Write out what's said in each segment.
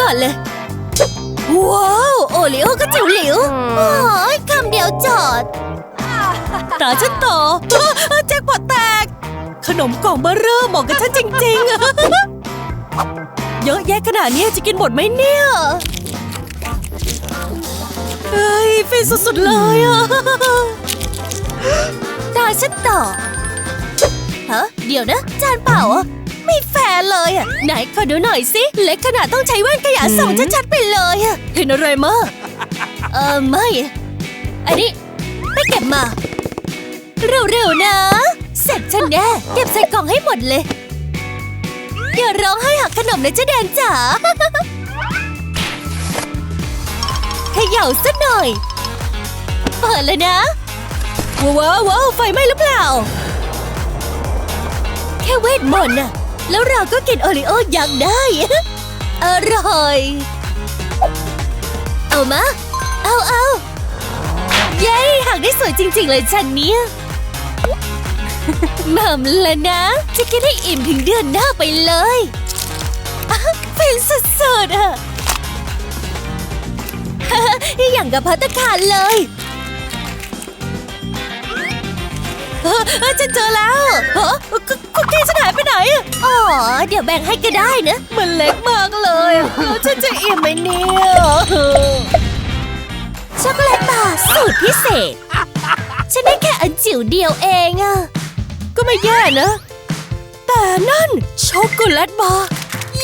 ก่อนเลย ว้าว โอริโอก็จิ๋วหลิวโอ้ยคำเดียวจอด ตาฉันต่ออ้าวแจ็คพอตแตก ขนมกล่องเบอร์เริ่มเหมาะกับฉันจริงๆ เยอะแยะขนาดนี้จะกินหมดไหมเนี่ยเฮ้ยฟินสุดๆเลยอะตาฉันต่อฮะเดี๋ยวนะ จานเปล่าอะ ไม่แฟร์เลยอะไหนขอดูหน่อยสิเล็กขนาดต้องใช้แว่นขยายส่องชัดๆไปเลยอะเห็นอะไรมาเออไม่อะอันนี้ไปเก็บมาเร็วๆนะ เสร็จฉันแน่เก็บใส่กล่องให้หมดเลยอย่าร้องให้หักขนมนะเจ๊แดนจ๋าเขย่าสักหน่อย เปิดเลยนะ ว้าวว้าวไฟไหม้หรือเปล่า แค่เวทมนต์น่ะ แล้วเราก็กินโอริโอยักษ์ได้ อร่อย เอามา เอาเอาเย้หักได้สวยจริง ๆ เลยฉันเนี่ยหม่ำแล้วนะ จะกินให้อิ่มถึงเดือนหน้าไปเลยเป็นสุดๆอะอย่างกับพัตคารเลย เฮ้ยฉันเจอแล้วเฮ้ยคุกกี้ฉันหายไปไหนอะอ๋อเดี๋ยวแบ่งให้ก็ได้นะ มันเล็กมากเลยแล้วฉันจะอิ่มไหมเนี่ยช็อกโกแลตบาร์สูตรพิเศษ ฉันได้แค่อันจิ๋วเดียวเองอะก็ไม่แย่นะ แต่นั่นช็อกโกแลตบาร์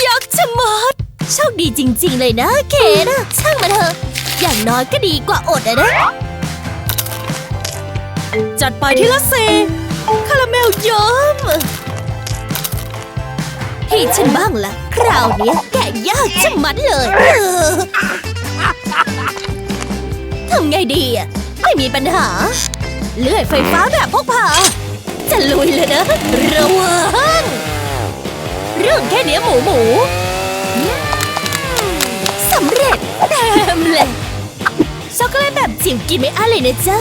ยักษ์ชะมัดโชคดีจริง ๆ เลยนะเกดอะช่างมาเถอะ อย่างน้อยก็ดีกว่าอดอะนะ จัดไปที่ละสี่คาราเมลเยิ้มให้ฉันบ้างละคราวนี้แกะยากชะมัดเลยเออทำไงดีอะ ไม่มีปัญหา เลื่อยไฟฟ้าแบบพกพา จะลุยเลยนะ ระวัง เรื่องแค่เนี้ยหมูหมูสำเร็จเต็มเลยช็อกโกแลตแบบจิ๋วกินไม่อั้นเลยนะจ๊ะ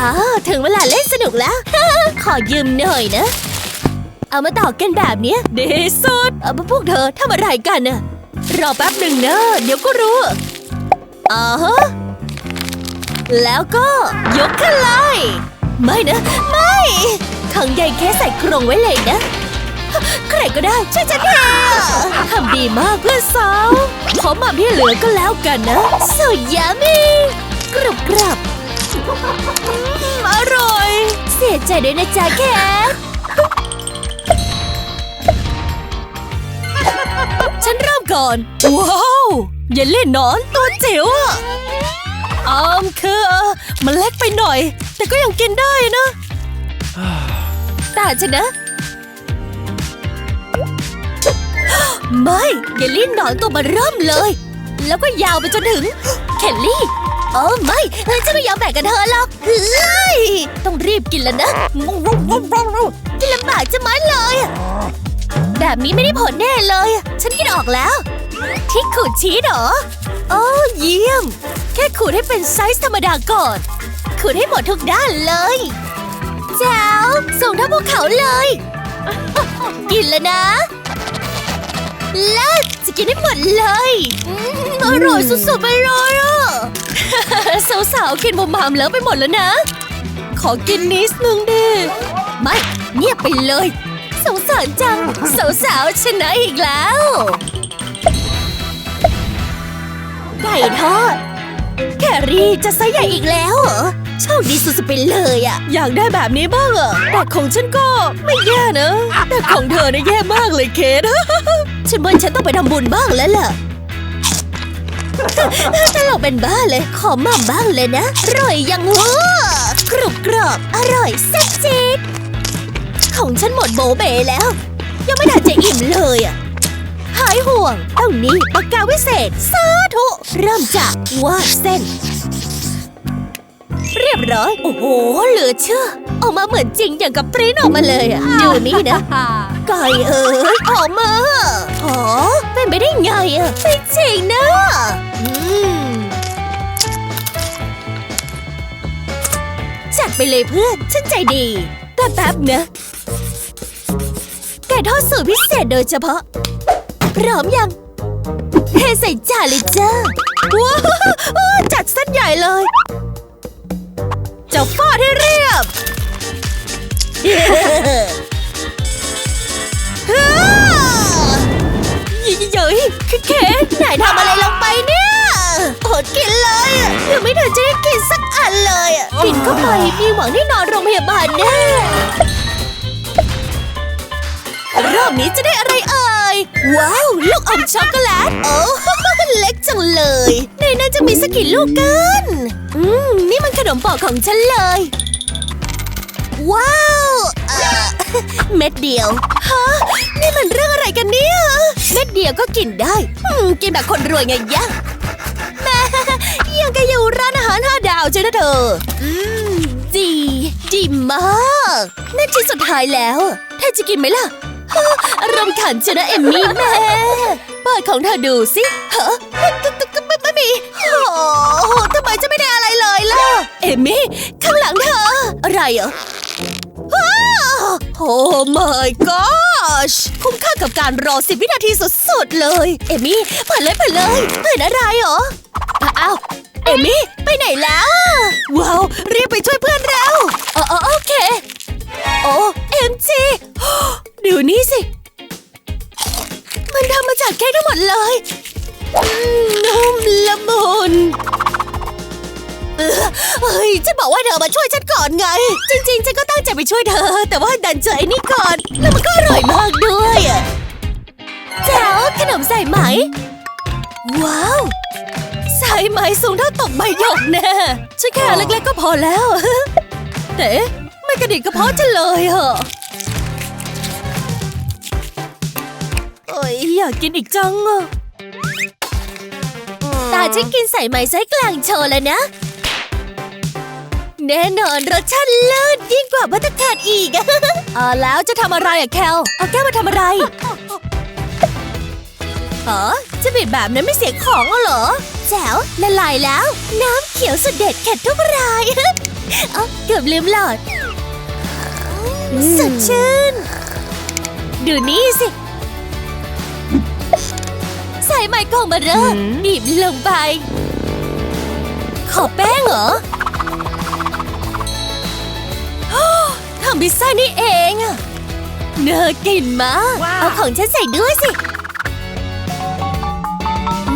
อ้าวถึงเวลาเล่นสนุกแล้ว ขอยืมหน่อยนะ เอามาต่อกันแบบเนี้ยดีสุดเอาพวกเธอทำอะไรกันน่ะรอแป๊บหนึ่งนะเดี๋ยวก็รู้อ่าฮะแล้วก็ยกขึ้นเลยไม่นะ ไม่ขังใยแค่ใส่กรงไว้เลยนะ ใครก็ได้ช่วยฉันทีทำดีมากเพื่อนสาวขอหม่ำที่เหลือก็แล้วกันนะสุดยามีกรุบกรับ อืมอร่อย เสียใจด้วยนะจ๊ะแคทฉันเริ่มก่อน ว้าวอย่าเล่นหนอนตัวจิ๋วอะอามคือเอ่อมันเล็กไปหน่อย แต่ก็ยังกินได้นะแต่ฉันนะ ไม่อย่าลิ้นหนอนตัวมาเริ่มเลย แล้วก็ยาวไปจนถึง เคลลี่ อ้ไม่เฮ้ยฉันไม่ยอมแบ่งกับเธอหรอกเฮ้ยต้องรีบกินแล้วนะกินลำบากจะมัดเลย แบบนี้ไม่ได้ผลแน่เลย ฉันคิดออกแล้ว ที่ขูดชีสเหรอโอ้เยี่ยม แค่ขูดให้เป็นไซส์ธรรมดาก่อน ขูดให้หมดทุกด้านเลยแจ๋วส่งเท่าภูเขาเลย กินแล้วนะ แล้วจะกินให้หมดเลยอืมอร่อยสุดๆไปเลยอะสาวๆกินบมามแล้วไปหมดแล้วนะ ขอกินนิดนึงดิไม่เงียบไปเลย สงสารจัง สาวๆชนะอีกแล้ว ไก่ทอด แครี่จะไซส์ใหญ่อีกแล้วเหรอโชคดีสุดๆไปเลยอะอยากได้แบบนี้บ้างอะแต่ของฉันก็ไม่แย่นะ แต่ของเธอเนี่ยแย่มากเลยเคท ฉันว่าฉันต้องไปทำบุญบ้างแล้วล่ะตลกเป็นบ้าเลย ขอม่ำบ้างเลยนะ อร่อยยังหัวกรุบกรอบ อร่อยแซ่บจี๊ดของฉันหมดโบเบแล้ว ยังไม่ทันจะอิ่มเลยอะ หายห่วงเท่านี้ปากกาวิเศษสาธุ เริ่มจากวาดเส้น เรียบร้อย โอ้โห เหลือเชื่อ ออกมาเหมือนจริงอย่างกับปริ้นออกมาเลยอะ ดูนี่นะ ไก่เอ๋ยออมาอ๋อเป็นไปได้ไงอะไม่จริงนะอืมจัดไปเลยเพื่อนฉันใจดี แต่แป๊บนะไก่ทอดสูตรพิเศษโดยเฉพาะ พร้อมยังเทใส่จานเลยจ้าว้าวจัดเส้นใหญ่เลยจะฟาดให้เรียบ เย้ยคือเค้กนายทำอะไรลงไปเนี่ยอดกินเลยอะยังไม่ทันจะได้กินสักอันเลยอะกินเข้าไปมีหวังได้นอนโรงพยาบาลแน่รอบนี้จะได้อะไรเอ่ยว้าว ลูกอมช็อกโกแลตโอ้เล็กจังเลยในนั้นจะมีสักกี่ลูกกันอืมนี่มันขนมปอกของฉันเลย ว้าวเอ่อเม็ดเดียวฮะ นี่มันเรื่องอะไรกันเนี่ยเม็ดเดียวก็กินได้อืมกินแบบคนรวยไงยะแม่ยังก็อยู่ร้านอาหารห้าดาวใช่นะเธออืมดีดีมากนั่นชิ้นสุดท้ายแล้วเธอจะกินไหมล่ะฮะอารมณ์ขันเชียวนะเอมมี่แม่เปิดของเธอดูสิฮะก็ก็ก็ไม่ไม่มีโอ้โหทำไมจะไม่ได้อะไรเลยล่ะ เอมมี่ ข้างหลังเธอ อะไรเหรออ้าว โอ้ my gosh คุ้มค่ากับการรอสิบวินาทีสุดๆเลย เอมี่เปิดเลยเปิดเลยเปิดอะไรเหรอ อ้าว เอมี่ ไปไหนแล้ว ว้าวรีบไปช่วยเพื่อนแล้วออเอโอเค โอ้เอ็มจีดูนี่สิ มันทำมาจากเค้กทั้งหมดเลยนุ่มละมุน เออเฮ้ยฉันบอกว่าเธอมาช่วยฉันก่อนไง จริง ๆ ฉันก็ตั้งใจไปช่วยเธอ แต่ว่าดันเจอไอ้นี่ก่อน แล้วมันก็อร่อยมากด้วยอะแจ๋วขนมใส่ไหม ว้าวใส่ไหมสูงเท่าตกใบหยกแน่ฉันแค่เล็กๆก็พอแล้วแต่เอ๊ะไม่กระดิกกระเพาะฉันเลยเหรอโอ้ยอยากกินอีกจังอะตาฉันกินใส่ไหมไส้กลางโชว์แล้วนะ แน่นอนรสชาติเลิศยิ่งกว่าบัตเตอร์คาร์ดอีกอ่าแล้วจะทำอะไรอะแคลเอาแก้วมาทำอะไรอ๋อจะบิดแบบนั้นไม่เสียของเหรอ แจ๋วละลายแล้ว น้ำเขียวสุดเด็ดเข็ดทุกรายอ๋อเกือบลืมหลอดสดชื่น ดูนี่สิ ใส่ไมโครมาเริ่มบีบลงไป ขอแป้งเหรอ ทำพิซซ่านี่เองอะเน่ากินมากเอาของฉันใส่ด้วยสิ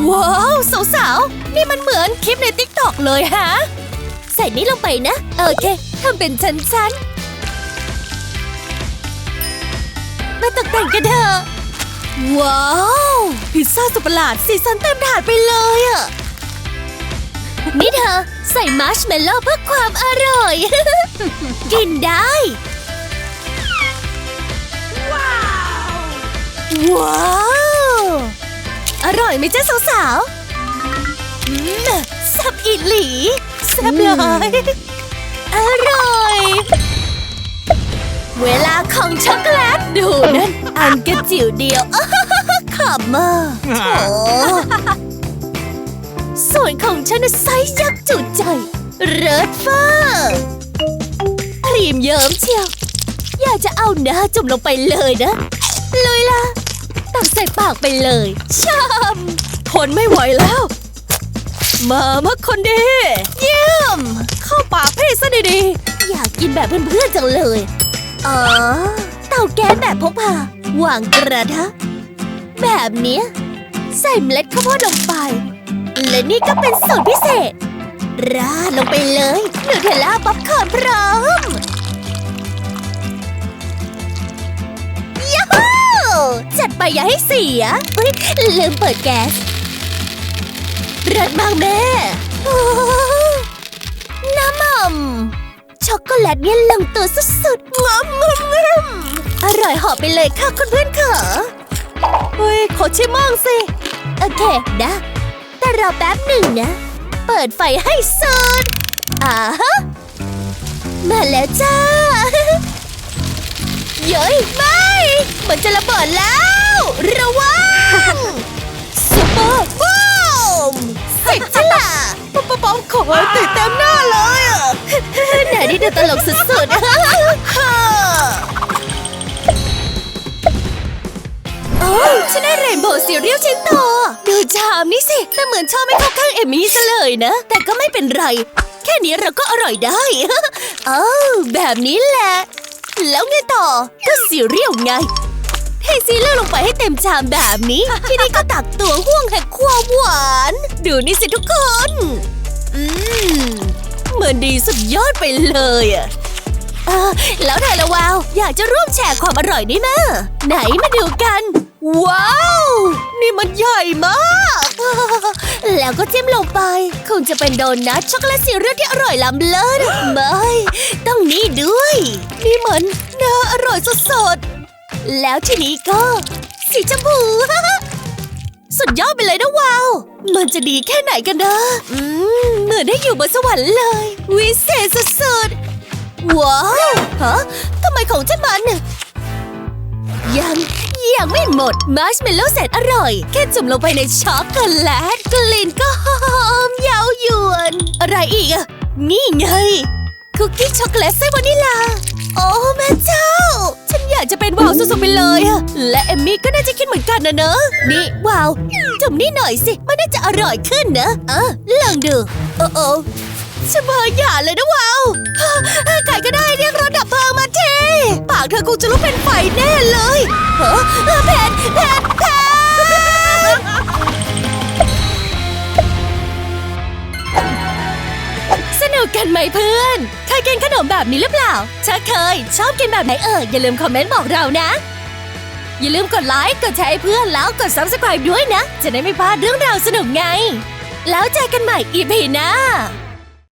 ว้าว สาวๆ นี่มันเหมือนคลิปในติ๊กตอกเลยฮะ ใส่นี่ลงไปนะ โอเคทำเป็นชั้นๆ มาตกแต่งกันเถอะว้าว พิซซ่าสุดประหลาดสีสันเต็มถาดไปเลยอะนี่เธอ ใส่มาร์ชเมลโล่เพื่อความอร่อย กินได้ ว้าว อร่อยไหมจ๊ะสาวๆอืมแซ่บอีหลีแซ่บเลยอร่อย เวลาของช็อกโกแลตดูนั่นอันกระจิ๋วเดียวขำมากโถ ส่วนของฉันน่ะไซส์ยักษ์จุใจ เริศเฟอร์ครีมเยิ้มเชียว อยากจะเอาหน้าจุ่มลงไปเลยนะ ลุยล่ะตักใส่ปากไปเลยช่ำทนไม่ไหวแล้ว มามาคนดีเยี่ยม เข้าปากพี่ซะดีๆ อยากกินแบบเพื่อนๆจังเลย อ๋อ เตาแก๊สแบบพกพาวางกระทะแบบนี้ใส่เมล็ดข้าวโพดลงไป และนี่ก็เป็นสูตรพิเศษ ราดลงไปเลยนูเทลล่าป๊อปคอร์นพร้อมยาฮูจัดไปอย่าให้เสียอุ๊ยลืมเปิดแก๊สเริดมากแม่น้ำมันช็อกโกแลตเนี่ยลงตัวสุดๆงอมงอมงอมอร่อยหอมไปเลยค่ะคุณเพื่อนเขอเฮ้ยขอชิมมั่งสิ โอเคนะ แต่รอแป๊บหนึ่งนะ เปิดไฟให้สุดอ่าฮะมาแล้วจ้า เย้ยไม่ มันจะระเบิดแล้ว ระวังซุปเปอร์บูมเสร็จจ้ะล่ะป๊อปป๊อปขอติดเต็มหน้าเลยอะไหนนี่ดูตลกสุดๆ ฉันได้เรนโบว์ซีเรียลชิ้นโตดูชามนี่สิ แต่เหมือนชอบไม่เข้าข้างเอมี่ซะเลยนะ แต่ก็ไม่เป็นไร แค่นี้เราก็อร่อยได้ เอ้แบบนี้แหละ แล้วไงต่อ ก็ซีเรียลไงเทซีเรียลลงไปให้เต็มชามแบบนี้ ที่นี่ก็ตักตัวห่วงแห่งความหวาน ดูนี่สิทุกคน อืมเหมือนดีสุดยอดไปเลยอะเออแล้วไทยละวาว อยากจะร่วมแชร์ความอร่อยนี่มะไหนมาดูกัน ว้าว นี่มันใหญ่มาก แล้วก็จิ้มลงไป คงจะเป็นโดนัทช็อกโกแลตซีเรียลที่อร่อยล้ำเลิศไม่ ต้องนี่ด้วย นี่มันน่าอร่อยสดๆ แล้วทีนี้ก็ สีชมพูสุดยอดไปเลยนะวาว มันจะดีแค่ไหนกันนะอืมเหมือนได้อยู่บนสวรรค์เลย วิเศษสุดๆ ว้าว ฮะทำไมของฉันมันยัง ยังไม่หมด มาร์ชเมลโล่แสนอร่อย แค่จุ่มลงไปในช็อกโกแลตกลิ่นก็หอมเย้ายวน อะไรอีกอะนี่ไง คุกกี้ช็อกโกแลตไส้วานิลา โอ้แม่เจ้า ฉันอยากจะเป็นวาวสุดๆไปเลยอะและเอมมี่ก็น่าจะคิดเหมือนกันนะเนอะนี่วาวจุ่มนี่หน่อยสิ มันน่าจะอร่อยขึ้นนะ เออลองดูโอ้โอ้ฉันเบอร์อย่าเลยนะวาวใครก็ได้เรียกรถดับเพลิงมา ปากเธอคงจะลุกเป็นไฟแน่เลยเฮ้อแผนแผนแผนสนุกกันไหมเพื่อน เคยกินขนมแบบนี้หรือเปล่าถ้าเคย ชอบกินแบบไหนเอ่ยอย่าลืมคอมเมนต์บอกเรานะ อย่าลืมกดไลค์ กดแชร์ให้เพื่อนแล้วกด subscribe ด้วยนะ จะได้ไม่พลาดเรื่องราวสนุกไง แล้วเจอกันใหม่อีพีหน้า